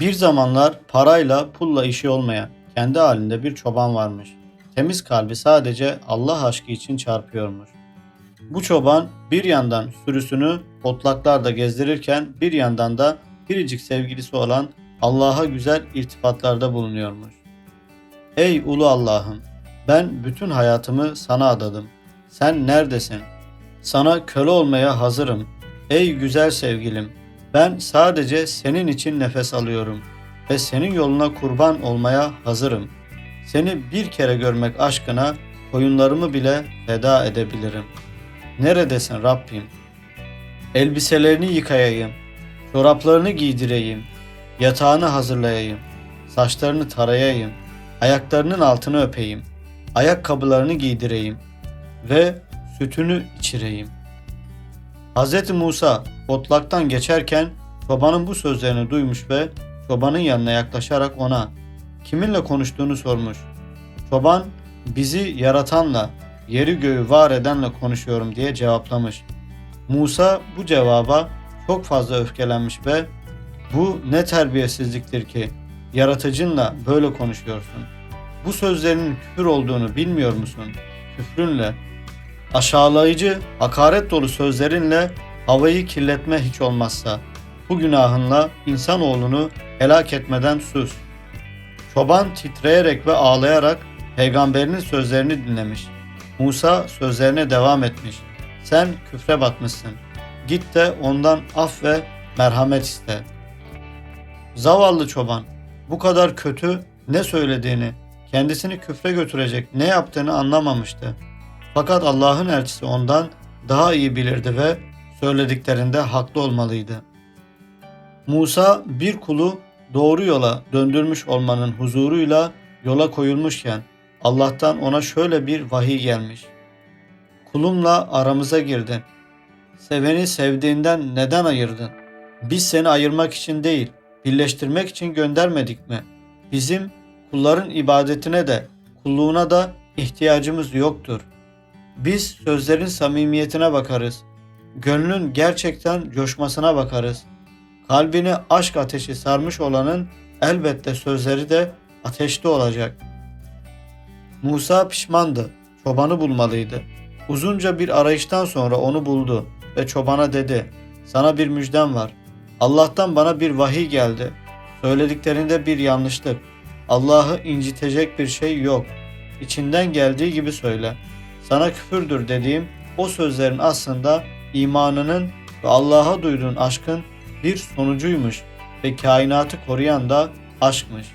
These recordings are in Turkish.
Bir zamanlar parayla pulla işi olmayan kendi halinde bir çoban varmış. Temiz kalbi sadece Allah aşkı için çarpıyormuş. Bu çoban bir yandan sürüsünü otlaklarda gezdirirken bir yandan da biricik sevgilisi olan Allah'a güzel irtibatlarda bulunuyormuş. Ey ulu Allah'ım ben bütün hayatımı sana adadım. Sen neredesin? Sana köle olmaya hazırım. Ey güzel sevgilim ben sadece senin için nefes alıyorum ve senin yoluna kurban olmaya hazırım. Seni bir kere görmek aşkına koyunlarımı bile feda edebilirim. Neredesin Rabbim? Elbiselerini yıkayayım, çoraplarını giydireyim, yatağını hazırlayayım, saçlarını tarayayım, ayaklarının altını öpeyim, ayakkabılarını giydireyim ve sütünü içireyim. Hz. Musa otlaktan geçerken çobanın bu sözlerini duymuş ve çobanın yanına yaklaşarak ona kiminle konuştuğunu sormuş. Çoban bizi yaratanla, yeri göğü var edenle konuşuyorum diye cevaplamış. Musa bu cevaba çok fazla öfkelenmiş ve bu ne terbiyesizliktir ki yaratıcınla böyle konuşuyorsun. Bu sözlerin küfür olduğunu bilmiyor musun? Küfrünle, aşağılayıcı, hakaret dolu sözlerinle havayı kirletme hiç olmazsa bu günahınla insanoğlunu helak etmeden sus. Çoban titreyerek ve ağlayarak peygamberinin sözlerini dinlemiş. Musa sözlerine devam etmiş. Sen küfre batmışsın. Git de ondan af ve merhamet iste. Zavallı çoban bu kadar kötü ne söylediğini, kendisini küfre götürecek ne yaptığını anlamamıştı. Fakat Allah'ın elçisi ondan daha iyi bilirdi ve söylediklerinde haklı olmalıydı. Musa bir kulu doğru yola döndürmüş olmanın huzuruyla yola koyulmuşken Allah'tan ona şöyle bir vahiy gelmiş. Kulumla aramıza girdin. Seveni sevdiğinden neden ayırdın? Biz seni ayırmak için değil, birleştirmek için göndermedik mi? Bizim kulların ibadetine de, kulluğuna da ihtiyacımız yoktur. Biz sözlerin samimiyetine bakarız. Gönlün gerçekten coşmasına bakarız. Kalbini aşk ateşi sarmış olanın elbette sözleri de ateşte olacak. Musa pişmandı. Çobanı bulmalıydı. Uzunca bir arayıştan sonra onu buldu ve çobana dedi: "Sana bir müjdem var. Allah'tan bana bir vahiy geldi. Söylediklerinde bir yanlışlık. Allah'ı incitecek bir şey yok. İçinden geldiği gibi söyle. Sana küfürdür dediğim o sözlerin aslında imanının ve Allah'a duyduğun aşkın bir sonucuymuş ve kainatı koruyan da aşkmış.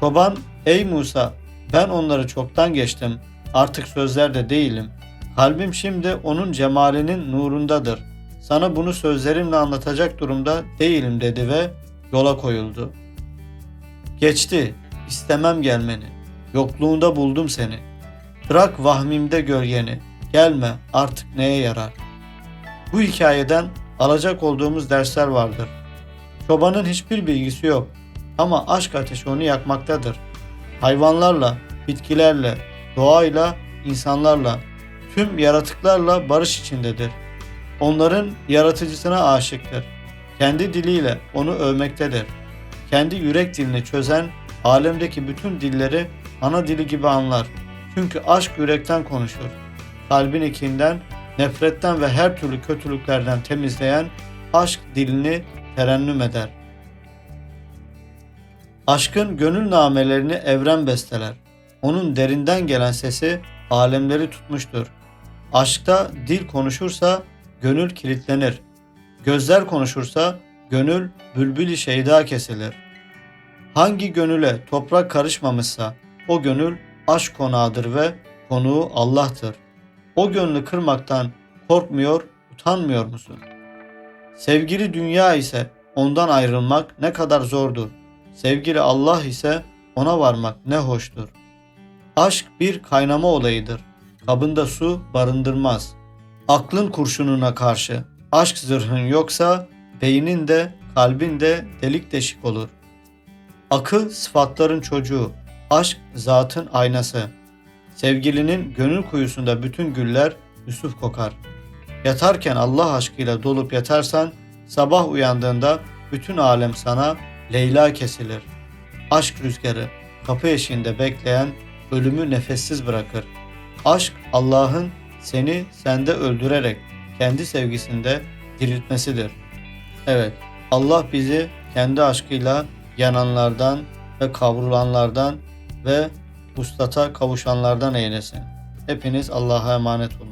Çoban, ey Musa ben onları çoktan geçtim. Artık sözlerde değilim. Kalbim şimdi onun cemalinin nurundadır. Sana bunu sözlerimle anlatacak durumda değilim dedi ve yola koyuldu. Geçti, istemem gelmeni. Yokluğunda buldum seni. Bırak vahmimde gölgeni. Gelme artık neye yarar. Bu hikayeden alacak olduğumuz dersler vardır. Çobanın hiçbir bilgisi yok ama aşk ateşi onu yakmaktadır. Hayvanlarla, bitkilerle, doğayla, insanlarla, tüm yaratıklarla barış içindedir. Onların yaratıcısına aşıktır. Kendi diliyle onu övmektedir. Kendi yürek dilini çözen alemdeki bütün dilleri ana dili gibi anlar. Çünkü aşk yürekten konuşur. Kalbin ikinden, nefretten ve her türlü kötülüklerden temizleyen aşk dilini terennüm eder. Aşkın gönül namelerini evren besteler. Onun derinden gelen sesi alemleri tutmuştur. Aşkta dil konuşursa gönül kilitlenir. Gözler konuşursa gönül bülbül-i şeyda kesilir. Hangi gönüle toprak karışmamışsa o gönül aşk konağıdır ve konuğu Allah'tır. O gönlü kırmaktan korkmuyor, utanmıyor musun? Sevgili dünya ise ondan ayrılmak ne kadar zordur. Sevgili Allah ise ona varmak ne hoştur. Aşk bir kaynama olayıdır. Kabında su barındırmaz. Aklın kurşununa karşı aşk zırhın yoksa beynin de kalbin de delik deşik olur. Akıl sıfatların çocuğu, aşk zatın aynası. Sevgilinin gönül kuyusunda bütün güller Yusuf kokar. Yatarken Allah aşkıyla dolup yatarsan sabah uyandığında bütün alem sana Leyla kesilir. Aşk rüzgarı kapı eşiğinde bekleyen ölümü nefessiz bırakır. Aşk Allah'ın seni sende öldürerek kendi sevgisinde diriltmesidir. Evet, Allah bizi kendi aşkıyla yananlardan ve kavrulanlardan ve uslata kavuşanlardan eylesin. Hepiniz Allah'a emanet olun.